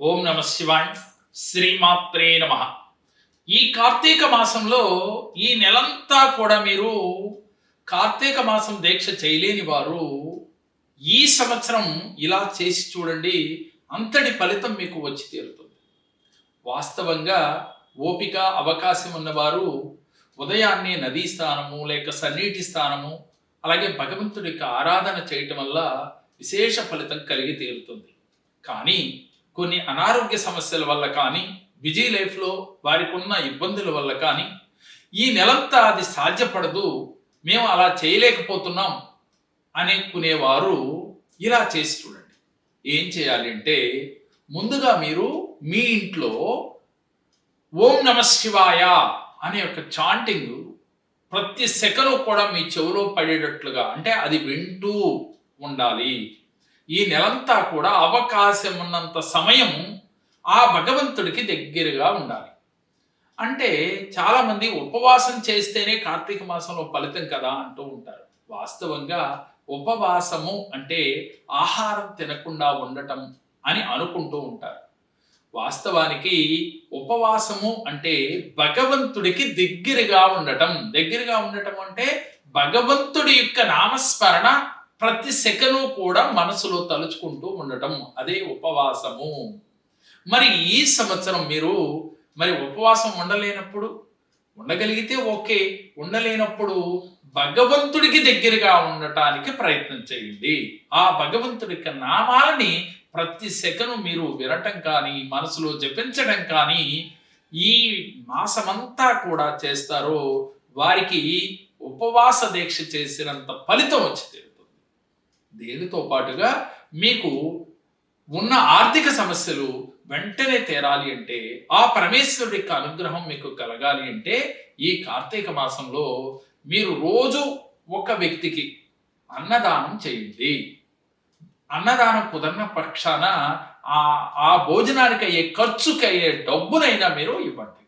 ఓం నమ శివాయ్ శ్రీమాత్రే నమ. ఈ కార్తీక మాసంలో ఈ నెలంతా కూడా మీరు కార్తీక మాసం దీక్ష చేయలేని వారు ఈ సంవత్సరం ఇలా చేసి చూడండి అంతటి ఫలితం మీకు వచ్చి తీరుతుంది. వాస్తవంగా ఓపిక అవకాశం ఉన్నవారు ఉదయాన్నే నదీ స్థానము లేక సన్నీటి స్థానము అలాగే భగవంతుడి యొక్క ఆరాధన చేయటం వల్ల విశేష ఫలితం కలిగి తీరుతుంది. కానీ కొన్ని అనారోగ్య సమస్యల వల్ల కానీ బిజీ లైఫ్లో వారికి ఉన్న ఇబ్బందుల వల్ల కానీ ఈ నెలంతా అది సాధ్యపడదు మేము అలా చేయలేకపోతున్నాం అనుకునేవారు ఇలా చేసి చూడండి. ఏం చేయాలి అంటే ముందుగా మీరు మీ ఇంట్లో ఓం నమ శివాయ అనే ఒక చాంటింగ్ ప్రతి సెకను కూడా మీ చెవిలో పడేటట్లుగా అంటే అది వింటూ ఉండాలి. ఈ నెలంతా కూడా అవకాశం ఉన్నంత సమయం ఆ భగవంతుడికి దగ్గరగా ఉండాలి. అంటే చాలామంది ఉపవాసం చేస్తేనే కార్తీక మాసంలో ఫలితం కదా అంటూ ఉంటారు. వాస్తవంగా ఉపవాసము అంటే ఆహారం తినకుండా ఉండటం అని అనుకుంటూ ఉంటారు. వాస్తవానికి ఉపవాసము అంటే భగవంతుడికి దగ్గరగా ఉండటం. దగ్గరగా ఉండటం అంటే భగవంతుడి యొక్క నామస్మరణ ప్రతి సెకను కూడా మనసులో తలుచుకుంటూ ఉండటం అదే ఉపవాసము. మరి ఈ సంవత్సరం మీరు మరి ఉపవాసం ఉండలేనప్పుడు ఉండగలిగితే ఓకే ఉండలేనప్పుడు భగవంతుడికి దగ్గరగా ఉండటానికి ప్రయత్నం చేయండి. ఆ భగవంతుడి యొక్క నామాలని ప్రతి సెకను మీరు వినటం కానీ మనసులో జపించడం కానీ ఈ మాసమంతా కూడా చేస్తారో వారికి ఉపవాస దీక్ష చేసినంత ఫలితం వచ్చింది. దీనితో పాటుగా మీకు ఉన్న ఆర్థిక సమస్యలు వెంటనే తేరాలి అంటే ఆ పరమేశ్వరుడి యొక్క అనుగ్రహం మీకు కలగాలి అంటే ఈ కార్తీక మాసంలో మీరు రోజు ఒక వ్యక్తికి అన్నదానం చేయండి. అన్నదానం కుదరన పక్షాన ఆ ఆ భోజనానికి అయ్యే ఖర్చుకి అయ్యే డబ్బునైనా మీరు ఇవ్వండి.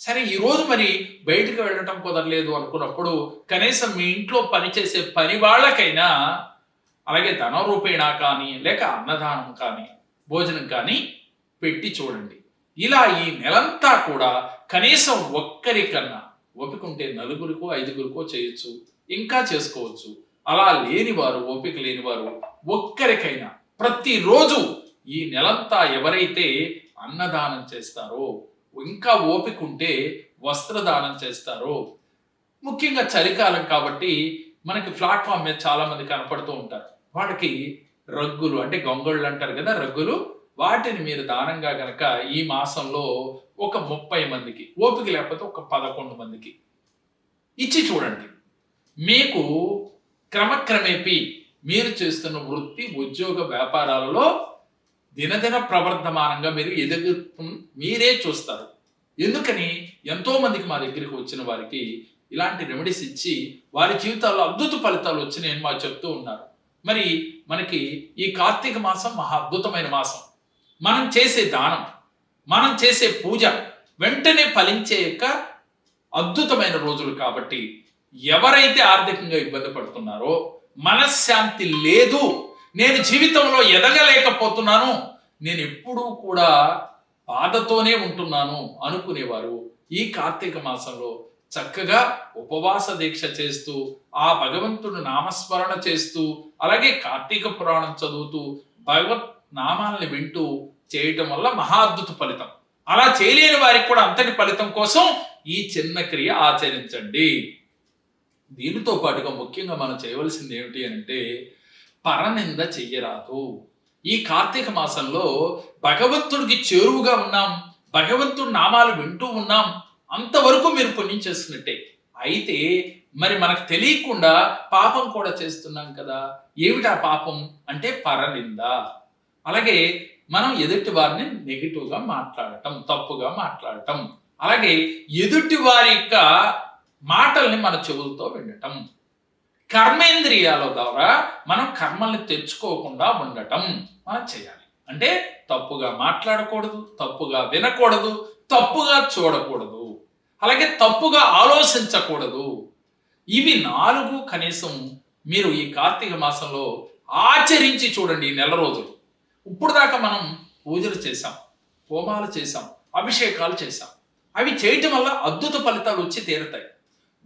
సరే ఈరోజు మరి బయటకు వెళ్ళటం కుదరలేదు అనుకున్నప్పుడు కనీసం మీ ఇంట్లో పనిచేసే పని వాళ్ళకైనా అలాగే ధన రూపేణా కానీ లేక అన్నదానం కానీ భోజనం కానీ పెట్టి చూడండి. ఇలా ఈ నెలంతా కూడా కనీసం ఒక్కరికన్నా ఓపిక ఉంటే నలుగురికో ఐదుగురికో చేయొచ్చు ఇంకా చేసుకోవచ్చు. అలా లేని వారు ఓపిక లేని వారు ఒక్కరికైనా ప్రతిరోజు ఈ నెలంతా ఎవరైతే అన్నదానం చేస్తారో ఇంకా ఓపిక ఉంటే వస్త్రదానం చేస్తారో ముఖ్యంగా చలికాలం కాబట్టి మనకి ప్లాట్ఫామ్ మీద చాలా మంది కనపడుతూ ఉంటారు. వాళ్ళకి రగ్గులు అంటే గొంగళ్ళు అంటారు కదా రగ్గులు. వాటిని మీరు దానంగా గనక ఈ మాసంలో ఒక ముప్పై మందికి ఓపిక లేకపోతే ఒక పదకొండు మందికి ఇచ్చి చూడండి. మీకు క్రమక్రమేపీ మీరు చేస్తున్న వృత్తి ఉద్యోగ వ్యాపారాలలో దినదిన ప్రవర్ధమానంగా మీరు ఎదుగు మీరే చూస్తారు. ఎందుకని? ఎంతో మందికి మా దగ్గరికి వచ్చిన వారికి ఇలాంటి రెమెడీస్ ఇచ్చి వారి జీవితాల్లో అద్భుత ఫలితాలు వచ్చినాయని మాకు చెప్తూ ఉన్నారు. మరి మనకి ఈ కార్తీక మాసం మహా అద్భుతమైన మాసం. మనం చేసే దానం మనం చేసే పూజ వెంటనే ఫలించే యొక్క అద్భుతమైన రోజులు కాబట్టి ఎవరైతే ఆర్థికంగా ఇబ్బంది పడుతున్నారో మనశ్శాంతి లేదు నేను జీవితంలో ఎదగలేకపోతున్నాను నేను ఎప్పుడూ కూడా బాధతోనే ఉంటున్నాను అనుకునేవారు ఈ కార్తీక మాసంలో చక్కగా ఉపవాస దీక్ష చేస్తూ ఆ భగవంతుడు నామస్మరణ చేస్తూ అలాగే కార్తీక పురాణం చదువుతూ భగవత్ నామాలని వింటూ చేయటం వల్ల మహా అద్భుత ఫలితం. అలా చేయలేని వారికి కూడా అంతటి ఫలితం కోసం ఈ చిన్న క్రియ ఆచరించండి. దీనితో పాటుగా ముఖ్యంగా మనం చేయవలసింది ఏమిటి అంటే పరనింద చెయ్యరాదు. ఈ కార్తీక మాసంలో భగవంతుడికి చేరువుగా ఉన్నాం భగవంతుడి నామాలు వింటూ ఉన్నాం అంతవరకు మీరు పుణ్యం చేస్తున్నట్టే అయితే మరి మనకు తెలియకుండా పాపం కూడా చేస్తున్నాం కదా. ఏమిటా పాపం? అంటే పరనింద. అలాగే మనం ఎదుటి వారిని నెగిటివ్గా మాట్లాడటం తప్పుగా మాట్లాడటం. అలాగే ఎదుటి వారి యొక్క మాటల్ని మన చెవులతో వినటం. కర్మేంద్రియాల ద్వారా మనం కర్మల్ని తెచ్చుకోకుండా ఉండటం మనం చేయాలి. అంటే తప్పుగా మాట్లాడకూడదు తప్పుగా వినకూడదు తప్పుగా చూడకూడదు. అలాగే తప్పుగా ఆలోచించకూడదు. ఇవి నాలుగు కనీసం మీరు ఈ కార్తీక మాసంలో ఆచరించి చూడండి ఈ నెల రోజులు. ఇప్పుడు దాకా మనం పూజలు చేశాం హోమాలు చేశాం అభిషేకాలు చేశాం. అవి చేయటం వల్ల అద్భుత ఫలితాలు వచ్చి తీరుతాయి.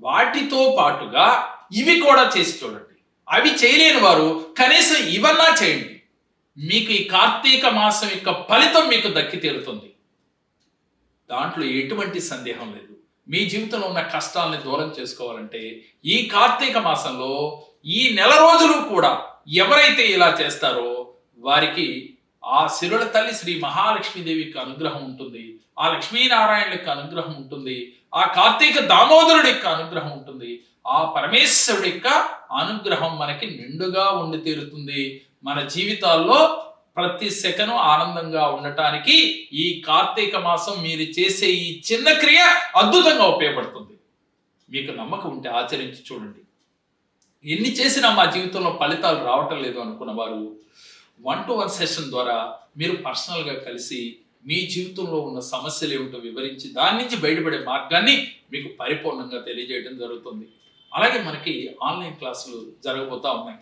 వాటితో పాటుగా ఇవి కూడా చేసి చూడండి. అవి చేయలేని వారు కనీసం ఇవన్నా చేయండి. మీకు ఈ కార్తీక మాసం యొక్క ఫలితం మీకు దక్కి తీరుతుంది. దాంట్లో ఎటువంటి సందేహం లేదు. మీ జీవితంలో ఉన్న కష్టాలని దూరం చేసుకోవాలంటే ఈ కార్తీక మాసంలో ఈ నెల రోజులు కూడా ఎవరైతే ఇలా చేస్తారో వారికి ఆ శిరుల తల్లి శ్రీ మహాలక్ష్మీదేవికి అనుగ్రహం ఉంటుంది ఆ లక్ష్మీనారాయణ యొక్క అనుగ్రహం ఉంటుంది ఆ కార్తీక దామోదరుడి యొక్క అనుగ్రహం ఉంటుంది ఆ పరమేశ్వరుడి యొక్క అనుగ్రహం మనకి నిండుగా ఉండి తీరుతుంది. మన జీవితాల్లో ప్రతి సెకను ఆనందంగా ఉండటానికి ఈ కార్తీక మాసం మీరు చేసే ఈ చిన్న క్రియ అద్భుతంగా ఉపయోగపడుతుంది. మీకు నమ్మకం ఉంటే ఆచరించి చూడండి. ఎన్ని చేసినా మా జీవితంలో ఫలితాలు రావటం లేదు అనుకున్న వారు వన్ టు వన్ సెషన్ ద్వారా మీరు పర్సనల్గా కలిసి మీ జీవితంలో ఉన్న సమస్యలు ఏమిటో వివరించి దాని నుంచి బయటపడే మార్గాన్ని మీకు పరిపూర్ణంగా తెలియజేయడం జరుగుతుంది. అలాగే మనకి ఆన్లైన్ క్లాసులు జరగబోతా ఉన్నాయి.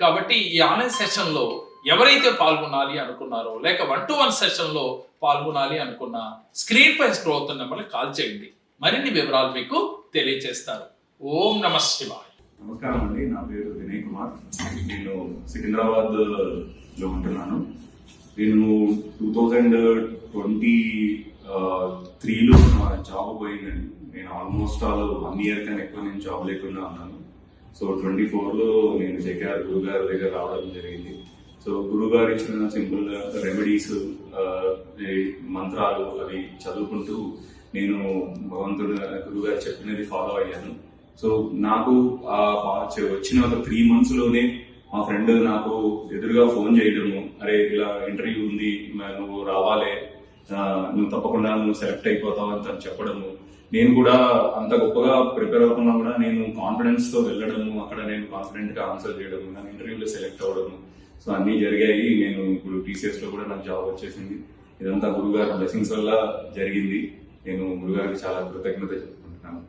కాబట్టి ఈ ఆన్లైన్ సెషన్లో ఎవరైతే పాల్గొనాలి అనుకున్నారో లేక వన్ టు వన్ సెషన్లో పాల్గొనాలి అనుకున్న స్క్రీన్ పై స్క్రోల్ అవుతున్న నెంబర్కి కాల్ చేయండి. మరిన్ని వివరాలు మీకు తెలియజేస్తారు ఓం నమ శివాయ. నమస్కారం అండి. నా పేరు వినయ్ కుమార్. నేను సికింద్రాబాద్లో ఉంటున్నాను. నేను టూ థౌజండ్ ట్వంటీ త్రీలో నా జాబ్ పోయిందండి. నేను ఆల్మోస్ట్ ఆల్ వన్ ఇయర్ కన్నా ఎక్కువ నేను జాబ్ లేకుండా ఉన్నాను. సో ట్వంటీ ఫోర్లో నేను జకేఆర్ గురువు గారి దగ్గర రావడం జరిగింది. సో గురువు గారు ఇచ్చిన సింపుల్ రెమెడీస్ మంత్రాలు అవి చదువుకుంటూ నేను భగవంతుడు గురువు గారు చెప్పినది ఫాలో అయ్యాను. సో నాకు ఆ వచ్చిన ఒక త్రీ మంత్స్లోనే మా ఫ్రెండ్ నాకు ఎదురుగా ఫోన్ చేయడము అరే ఇలా ఇంటర్వ్యూ ఉంది నువ్వు రావాలే నువ్వు తప్పకుండా నువ్వు సెలెక్ట్ అయిపోతావు అని తను చెప్పడము. నేను కూడా అంత గొప్పగా ప్రిపేర్ అవ్వకుండా కూడా నేను కాన్ఫిడెన్స్తో వెళ్ళడము అక్కడ నేను కాన్ఫిడెంట్గా ఆన్సర్ చేయడము నా ఇంటర్వ్యూలో సెలెక్ట్ అవ్వడము. సో అన్నీ జరిగాయి. నేను ఇప్పుడు టీసీఎస్లో కూడా నాకు జాబ్ వచ్చేసింది. ఇదంతా గురుగారు బ్లెస్సింగ్స్ వల్ల జరిగింది. నేను గురుగారికి చాలా కృతజ్ఞత చెప్పుకుంటున్నాను.